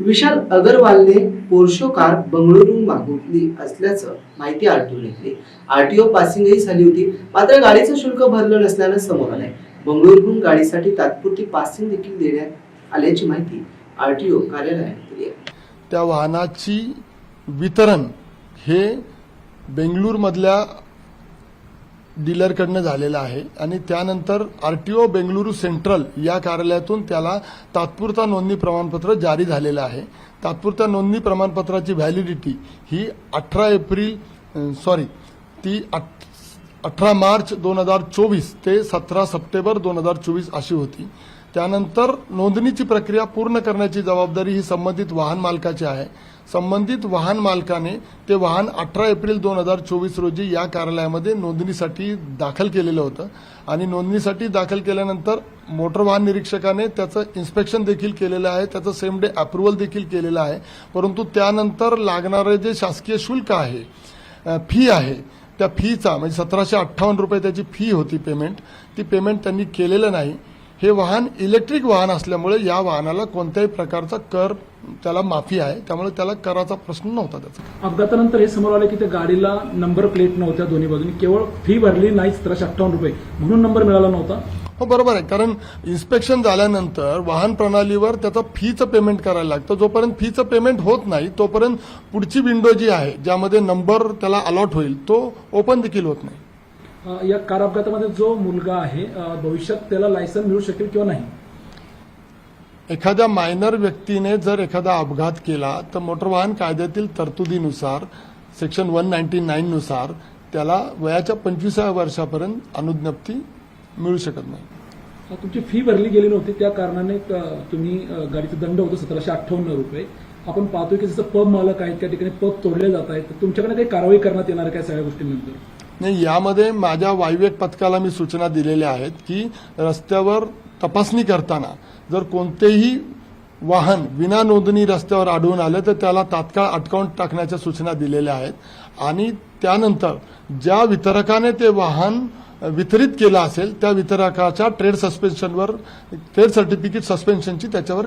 विशाल अगरवालने पोर्शो car बंगळुरून मागवली असल्याचं माहिती आरटीओने दिली. आरटीओ पासिंगही झाली होती. मात्र गाडीचं शुल्क भरलं नसल्यानं समोर आलंय. बंगळुरूहून गाडीसाठी तात्पुरती पासिंग देखील देण्यात आल्याची माहिती आरटीओ कार्यालयाने दिली आहे. त्या वाहनाची वितरण हे बेंगळूरमधल्या डीलरकडनं झालेलं आहे. आणि त्यानंतर R T O Bengaluru central या कार्यालयातून त्याला तात्पुरता नोंदणी प्रमाणपत्र जारी झालेलं आहे. तात्पुरत्या नोंदणी प्रमाणपत्राची व्हॅलिडिटी ही अठरा एप्रिल सॉरी ती अठरा मार्च दोन हजार चोवीस ते सतरा सप्टेंबर दोन हजार चोवीस अशी होती. त्यानंतर नोंदणीची प्रक्रिया पूर्ण करण्याची जबाबदारी ही संबंधित वाहन मालकाची आहे. संबंधित वाहन मालकाने ते वाहन अठरा एप्रिल दोन हजार चोवीस रोजी या कार्यालयामध्ये नोंदणीसाठी दाखल केलेलं होतं आणि नोंदणीसाठी दाखल केल्यानंतर मोटर वाहन निरीक्षकाने त्याचं इन्स्पेक्शन देखील केलेलं आहे त्याचं सेम डे अप्रुव्हल देखील केलेलं आहे. परंतु त्यानंतर लागणारे जे शासकीय शुल्क आहे फी आहे त्या फीचा म्हणजे सतराशे अठ्ठावन्न रुपये त्याची फी होती पेमेंट ती पेमेंट त्यांनी केलेलं नाही. हे वाहन इलेक्ट्रिक वाहन असल्यामुळे या वाहनाला कोणत्याही प्रकारचा कर त्याला माफी आहे. त्यामुळे त्याला कराचा प्रश्न नव्हता त्याचा. अपघातानंतर हे समोर आलं की त्या गाडीला नंबर प्लेट नव्हत्या दोन्ही बाजूनी. केवळ फी भरली नाही सतराशे अठ्ठावन्न रुपये. म्हणून नंबर मिळाला नव्हता. हो बरोबर आहे. कारण इन्स्पेक्शन झाल्यानंतर वाहन प्रणालीवर त्याचं फीचं पेमेंट करायला लागतं. जोपर्यंत फीचं पेमेंट होत नाही तोपर्यंत पुढची विंडो जी आहे ज्यामध्ये नंबर त्याला अलॉट होईल तो ओपन देखील होत नाही. या कार अपघातामध्ये जो मुलगा आहे भविष्यात त्याला लायसन मिळू शकेल किंवा नाही? एखाद्या मायनर व्यक्तीने जर एखादा अपघात केला तर मोटर वाहन कायद्यातील तरतुदीनुसार सेक्शन वन नाईन्टी नाईन नुसार त्याला वयाच्या पंचवीसाव्या वर्षापर्यंत अनुज्ञप्ती मिळू शकत नाही. तुमची फी भरली गेली नव्हती त्या कारणाने तुम्ही गाडीचं दंड होतं सतराशे अठ्ठावन्न रुपये. आपण पाहतोय की जसं पब मालक आहेत त्या ठिकाणी पब तोडले जात आहेत. तर तुमच्याकडे काही कारवाई करण्यात येणार आहे काय सगळ्या गोष्टींनंतर? नाही यामध्ये माझ्या वायव्यक पथकाला मी सूचना दिलेल्या आहेत की रस्त्यावर तपासणी करताना जर कोणतेही वाहन विना नोंदणी रस्त्यावर आढळून आलं तर त्याला तात्काळ अटकावून टाकण्याच्या सूचना दिलेल्या आहेत. आणि त्यानंतर ज्या वितरकाने ते वाहन वितरित केलं असेल त्या वितरकाच्या ट्रेड सस्पेन्शनवर ट्रेड सर्टिफिकेट सस्पेन्शनची त्याच्यावर